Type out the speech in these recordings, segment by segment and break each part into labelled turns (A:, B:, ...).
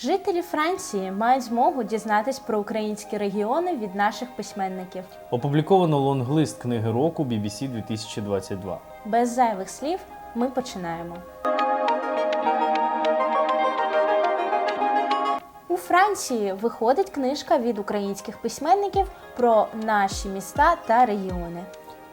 A: Жителі Франції мають змогу дізнатись про українські регіони від наших письменників.
B: Опубліковано лонглист книги року BBC 2022.
A: Без зайвих слів ми починаємо. У Франції виходить книжка від українських письменників про наші міста та регіони.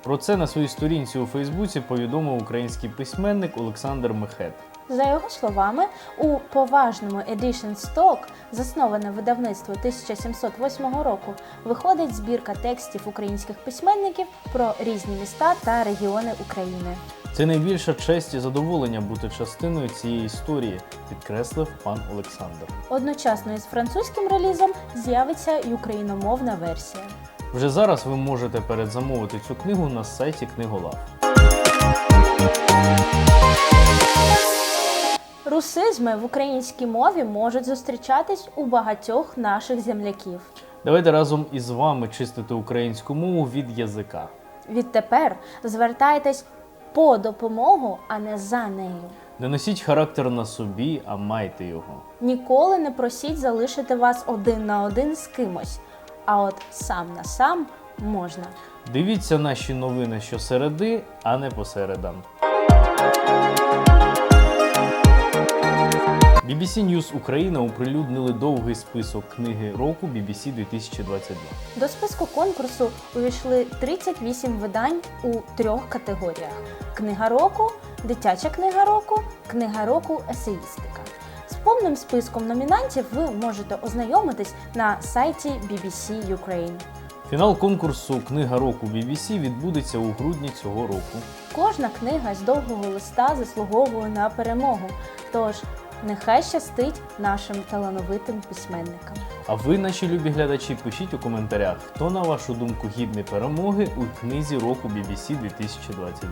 B: Про це на своїй сторінці у Фейсбуці повідомив український письменник Олександр Мехет.
A: За його словами, у поважному Edition Stock, засноване видавництво 1708 року, виходить збірка текстів українських письменників про різні міста та регіони України.
B: Це найбільша честь і задоволення бути частиною цієї історії, підкреслив пан Олександр.
A: Одночасно із французьким релізом з'явиться й україномовна версія.
B: Вже зараз ви можете передзамовити цю книгу на сайті Книголав.
A: Русизми в українській мові можуть зустрічатись у багатьох наших земляків.
B: Давайте разом із вами чистити українську мову від язика.
A: Відтепер звертайтесь по допомогу, а не за нею.
B: Не носіть характер на собі, а майте його.
A: Ніколи не просіть залишити вас один на один з кимось, а от сам на сам можна.
B: Дивіться наші новини щосереди, а не посередам. BBC News Україна оприлюднили довгий список книги року BBC 2022.
A: До списку конкурсу увійшли 38 видань у трьох категоріях: книга року, дитяча книга року, книга року есеїстика. Повним списком номінантів ви можете ознайомитись на сайті BBC Ukraine.
B: Фінал конкурсу Книга року BBC відбудеться у грудні цього року.
A: Кожна книга з довгого листа заслуговує на перемогу. Тож нехай щастить нашим талановитим письменникам.
B: А ви, наші любі глядачі, пишіть у коментарях, хто на вашу думку гідний перемоги у книзі року BBC 2022.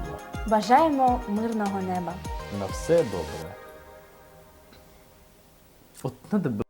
A: Бажаємо мирного неба!
B: На все добре. От надо